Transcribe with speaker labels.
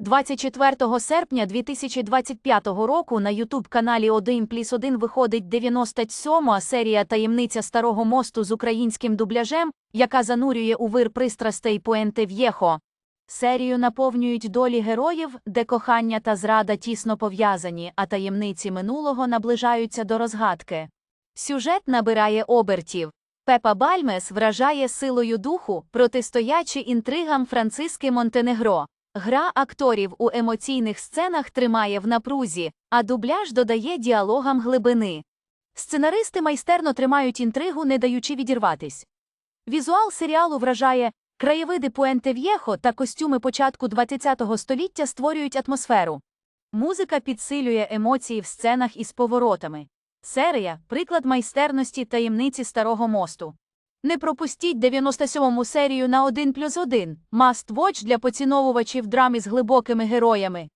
Speaker 1: 24 серпня 2025 року на Ютуб-каналі 1 плюс 1 виходить 97-ма серія «Таємниця Старого мосту» з українським дубляжем, яка занурює у вир пристрастей Пуенте В'єхо. Серію наповнюють долі героїв, де кохання та зрада тісно пов'язані, а таємниці минулого наближаються до розгадки. Сюжет набирає обертів. Пепа Бальмес вражає силою духу, протистоячи інтригам Франциски Монтенегро. Гра акторів у емоційних сценах тримає в напрузі, а дубляж додає діалогам глибини. Сценаристи майстерно тримають інтригу, не даючи відірватись. Візуал серіалу вражає краєвиди Пуенте В'єхо та костюми початку ХХ століття створюють атмосферу. Музика підсилює емоції в сценах із поворотами. Серія приклад майстерності таємниці Старого мосту. Не пропустіть 97-му серію на 1 плюс 1 Must Watch для поціновувачів драми з глибокими героями.